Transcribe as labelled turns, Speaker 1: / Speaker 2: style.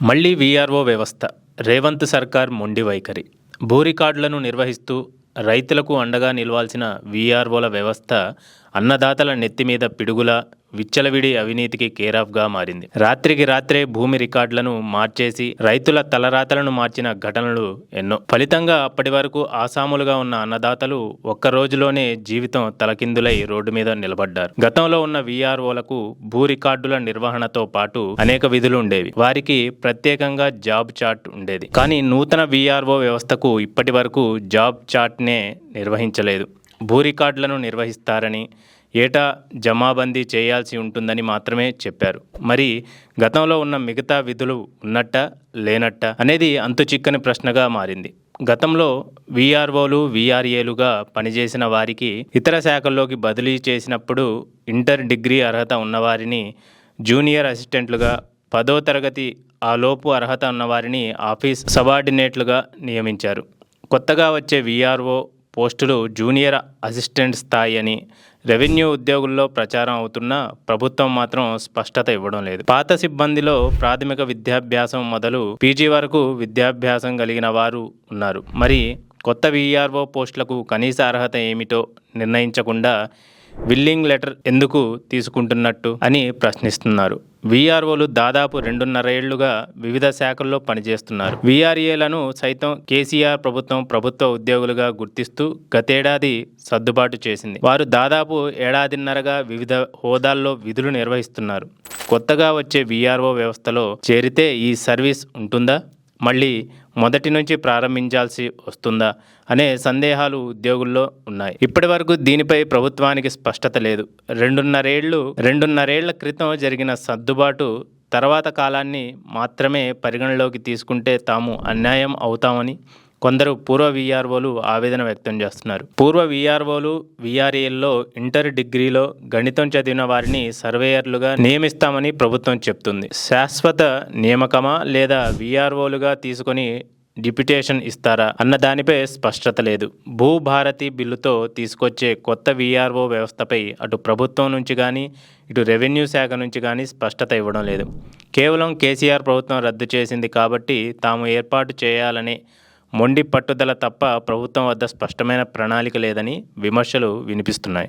Speaker 1: మళ్ళీ వీఆర్ఓ వ్యవస్థ రేవంత్ సర్కార్ మొండి వైఖరి. భూ రికార్డులను నిర్వహిస్తూ రైతులకు అండగా నిలవాల్సిన వీఆర్ఓల వ్యవస్థ అన్నదాతల నెత్తి మీద పిడుగుల విచ్చలవిడి అవినీతికి కేరాఫ్గా మారింది. రాత్రికి రాత్రే భూమి రికార్డులను మార్చేసి రైతుల తలరాతలను మార్చిన ఘటనలు ఎన్నో. ఫలితంగా అప్పటి వరకు ఆసాములుగా ఉన్న అన్నదాతలు ఒక్క రోజులోనే జీవితం తలకిందులై రోడ్డు మీద నిలబడ్డారు. గతంలో ఉన్న వీఆర్ఓలకు భూ రికార్డుల నిర్వహణతో పాటు అనేక విధులు ఉండేవి. వారికి ప్రత్యేకంగా జాబ్ చార్ట్ ఉండేది. కానీ నూతన విఆర్ఓ వ్యవస్థకు ఇప్పటి వరకు జాబ్ చార్ట్నే నిర్వహించలేదు. భూ రికార్డులను నిర్వహిస్తారని ఏటా జమాబందీ చేయాల్సి ఉంటుందని మాత్రమే చెప్పారు. మరి గతంలో ఉన్న మిగతా విధులు ఉన్నట్ట లేనట్ట అనేది అంతు చిక్కని ప్రశ్నగా మారింది. గతంలో వీఆర్ఓలు వీఆర్ఏలుగా పనిచేసిన వారికి ఇతర శాఖల్లోకి బదిలీ చేసినప్పుడు ఇంటర్ డిగ్రీ అర్హత ఉన్నవారిని జూనియర్ అసిస్టెంట్లుగా పదో తరగతి ఆ లోపు అర్హత ఉన్నవారిని ఆఫీస్ సబార్డినేట్లుగా నియమించారు. కొత్తగా వచ్చే వీఆర్ఓ పోస్టులు జూనియర్ అసిస్టెంట్ స్థాయి అని రెవెన్యూ ఉద్యోగుల్లో ప్రచారం అవుతున్నా ప్రభుత్వం మాత్రం స్పష్టత ఇవ్వడం లేదు. పాత సిబ్బందిలో ప్రాథమిక విద్యాభ్యాసం మొదలు పీజీ వరకు విద్యాభ్యాసం కలిగిన వారు ఉన్నారు. మరి కొత్త వీఆర్ఓ పోస్టులకు కనీస అర్హత ఏమిటో నిర్ణయించకుండా విల్లింగ్ లెటర్ ఎందుకు తీసుకుంటున్నట్టు అని ప్రశ్నిస్తున్నారు. వీఆర్ఓలు దాదాపు రెండున్నర ఏళ్ళుగా వివిధ శాఖల్లో పనిచేస్తున్నారు. వీఆర్ఏలను సైతం కేసీఆర్ ప్రభుత్వం ప్రభుత్వ ఉద్యోగులుగా గుర్తిస్తూ గతేడాది సర్దుబాటు చేసింది. వారు దాదాపు ఏడాదిన్నరగా వివిధ హోదాల్లో విధులు నిర్వహిస్తున్నారు. కొత్తగా వచ్చే వీఆర్ఓ వ్యవస్థలో చేరితే ఈ సర్వీస్ ఉంటుందా? మళ్ళీ మొదటి నుంచి ప్రారంభించాల్సి వస్తుందా అనే సందేహాలు ఉద్యోగుల్లో ఉన్నాయి. ఇప్పటి వరకు దీనిపై ప్రభుత్వానికి స్పష్టత లేదు. రెండున్నరేళ్ళు రెండున్నరేళ్ళ క్రితం జరిగిన సర్దుబాటు తర్వాత కాలాన్ని మాత్రమే పరిగణలోకి తీసుకుంటే తాము అన్యాయం అవుతామని కొందరు పూర్వ విఆర్ఓలు ఆవేదన వ్యక్తం చేస్తున్నారు. పూర్వ విఆర్ఓలు వీఆర్ఏల్లో ఇంటర్ డిగ్రీలో గణితం చదివిన వారిని సర్వేయర్లుగా నియమిస్తామని ప్రభుత్వం చెప్తుంది. శాశ్వత నియామకమా లేదా వీఆర్ఓలుగా తీసుకొని డిప్యుటేషన్ ఇస్తారా అన్న దానిపై స్పష్టత లేదు. భూభారతి బిల్లుతో తీసుకొచ్చే కొత్త వీఆర్ఓ వ్యవస్థపై అటు ప్రభుత్వం నుంచి కానీ ఇటు రెవెన్యూ శాఖ నుంచి కానీ స్పష్టత ఇవ్వడం లేదు. కేవలం కేసీఆర్ ప్రభుత్వం రద్దు చేసింది కాబట్టి తాము ఏర్పాటు చేయాలనే మొండి పట్టుదల తప్ప ప్రభుత్వం వద్ద స్పష్టమైన ప్రణాళిక లేదని విమర్శలు వినిపిస్తున్నాయి.